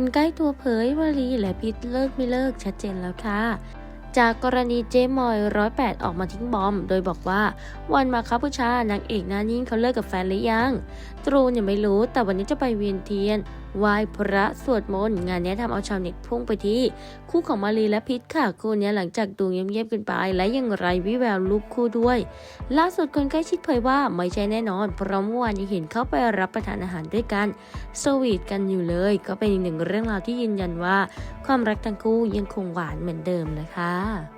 คนใกล้ตัวเผยวลีและพิษเลิกไม่เลิกชัดเจนแล้วค่ะจากกรณีเจมอยร้อยแปดออกมาทิ้งบอม โดยบอกว่า วันมาคาบูชานางเอกหน้านิ่งเขาเลิกกับแฟนหรือยัง ตรูนยังไม่รู้แต่วันนี้จะไปเวียนเทียน ไหว้พระสวดมนต์งานนี้ทำเอาชาวเน็ตพุ่งไปที่ คู่ของมารีและพิษค่ะคู่นี้หลังจากดูเงียบๆกันไป และยังไรวิแววรูปคู่ด้วย ล่าสุดคนใกล้ชิดเผยว่าไม่ใช่แน่นอน เพราะเมื่อวานยังเห็นเขาไปรับประทานอาหารด้วยกันสวีทกันอยู่เลย ก็เป็นอีกหนึ่งเรื่องราวที่ยืนยันว่า ความรักทั้งคู่ยังคงหวานเหมือนเดิมนะคะ